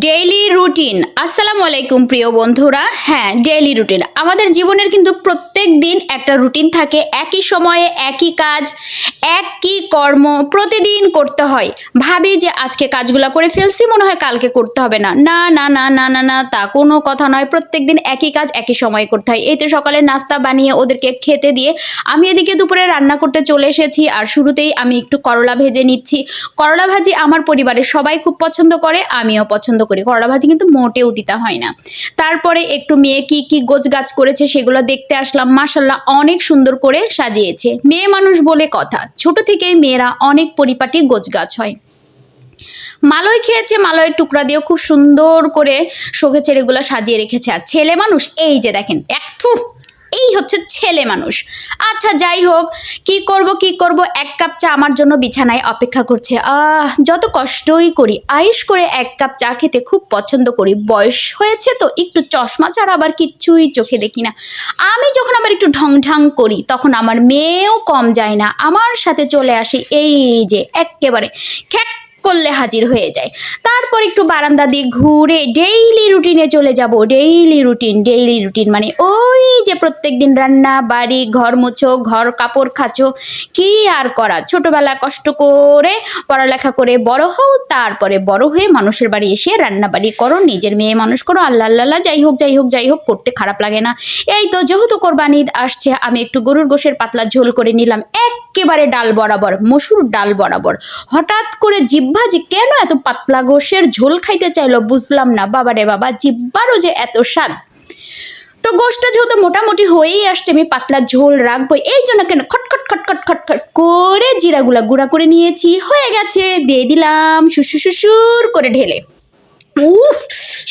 Daily routine আসসালামু আলাইকুম প্রিয় বন্ধুরা। হ্যাঁ ডেইলি রুটিন আমাদের জীবনের কিন্তু প্রত্যেক দিন একটা রুটিন থাকে। একই সময়ে একই কাজ, একই কর্ম প্রতিদিন করতে হয়। ভাবি যে আজকে কাজগুলো করে ফেলছি, মনে হয় কালকে করতে হবে না। না না না না না না, তা কোনো কথা নয়। প্রত্যেক দিন একই কাজ একই সময়ে করতে হয়। এই তো সকালে নাস্তা বানিয়ে ওদেরকে খেতে দিয়ে আমি এদিকে দুপুরে রান্না করতে চলে এসেছি আর শুরুতেই আমি একটু করলা ভেজে নিচ্ছি। করলা ভাজি আমার পরিবারের সবাই খুব পছন্দ করে, আমিও পছন্দ করি। করলা ভাজি কিন্তু মোটেও দিতে হয় না। তারপরে একটু মেয়ে কি কি গোছ গাছ করেছে সেগুলো দেখতে আসলাম। মাসাল্লাহ অনেক সুন্দর করে সাজিয়েছে। মেয়ে মানুষ বলে কথা। ছোট থেকেই মেয়েরা অনেক পরিপাটি গোছ গাছ হয়। মালয় খেয়েছে, মালয়ের টুকরা দিয়েও খুব সুন্দর করে শোকে ছেলেগুলো সাজিয়ে রেখেছে। আর ছেলে মানুষ, এই যে দেখেন এক একটু এই হচ্ছে ছেলে মানুষ। আচ্ছা যাই হোক, কি করব কি করব? এক কাপ চা আমার জন্য বিছানায় অপেক্ষা করছে। আহ, যত কষ্টই করি আয়েস করে এক কাপ চা খেতে খুব পছন্দ করি। বয়স হয়েছে তো, একটু চশমা ছাড়া আবার কিচ্ছুই চোখে দেখি না। আমি যখন আবার একটু ঢং ঢং করি, তখন আমার মেয়েও কম যায় না। আমার সাথে চলে আসে এই যে একেবারে খ্যাক করলে হাজির হয়ে যায়। তারপর একটু বারান্দা দিয়ে ঘুরে ডেইলি রুটিনে চলে যাব। ডেইলি রুটিন ডেইলি রুটিন মানে ওই যে প্রত্যেক দিন রান্না, বাড়ি, ঘর মোছো, ঘর কাপড় খাচো কি আর করা? ছোটবেলা কষ্ট করে পড়ালেখা করে বড় হও, তারপরে বড় হয়ে মানুষের বাড়ি এসে রান্না বাড়ি করো, নিজের মেয়ে মানুষ করো, আল্লাহ আল্লাহ যাই হোক যাই হোক যাই হোক, করতে খারাপ লাগে না। এই তো যেহেতু কোরবানি ঈদ আসছে, আমি একটু গরুর গোশের পাতলা ঝোল করে নিলাম এক একেবারে ডাল বরাবর, মসুর ডাল বরাবর। হঠাৎ করে জিব্বা যে কেন এত পাতলা গোশের ঝোল খাইতে চাইলো, বুঝলাম না। বাবা রে বাবা, জিব্বারও যে এত স্বাদ। তো গোশটা যেহেতু মোটামুটি হয়েই আসছে, আমি পাতলা ঝোল রাখব, এই জন্য কেন খটখট খটখট খটখট করে জিরাগুলা গুঁড়া করে নিয়েছি। হয়ে গেছে, দিয়ে দিলাম শুশু শুশুর করে ঢেলে। উফ,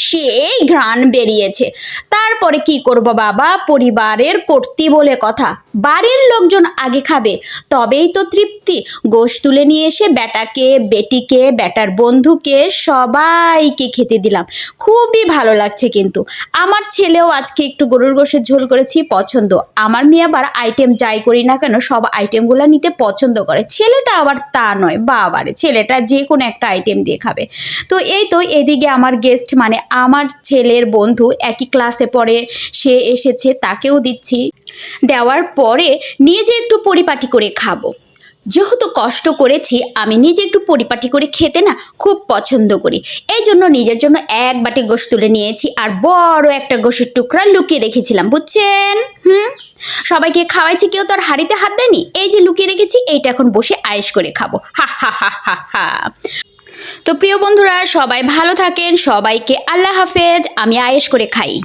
সেই ঘ্রাণ বেরিয়েছে। তারপরে কি করব বাবা? পরিবারের কর্তি বলে কথা। বাড়ির লোকজন আগে খাবে, তবেই তো তৃপ্তি। গোশ তুলে নিয়ে এসে বেটাকে বেটিকে বেটার বন্ধুকে, সবাইকে খেতে দিলাম। খুবই ভালো লাগছে কিন্তু। আমার ছেলেও আজকে একটু গরুর গোশের ঝোল করেছি, পছন্দ। আমার মেয়ে আবার আইটেম যাই করি না কেন, সব আইটেমগুলো নিতে পছন্দ করে। ছেলেটা আবার তা নয়, বাবারে, ছেলেটা যে কোনো একটা আইটেম দিয়ে খাবে। তো এই তো এদিকে আমার গেস্ট মানে আমার ছেলের বন্ধু, একই ক্লাসে পড়ে, সে এসেছে, তাকেও দিচ্ছি। দেওয়ার পরে নিজে একটু পরিপাটি করে খাব। যেহেতু কষ্ট করেছি, আমি নিজে একটু পরিপাটি করে খেতে না খুব পছন্দ করি। এই জন্য নিজের জন্য এক বাটি গোশ তুলে নিয়েছি আর বড় একটা গোশের টুকরা লুকিয়ে রেখেছিলাম, বুঝছেন? হুম? সবাইকে খাওয়াইছি, কেউ তো আর হাড়িতে হাত দেয়নি? এই যে লুকিয়ে রেখেছি, এইটা এখন বসে আয়েস করে খাব। হা হা হা হা হা। তো প্রিয় বন্ধুরা, সবাই ভালো থাকেন, সবাইকে আল্লাহ হাফেজ, আমি আয়েস করে খাই।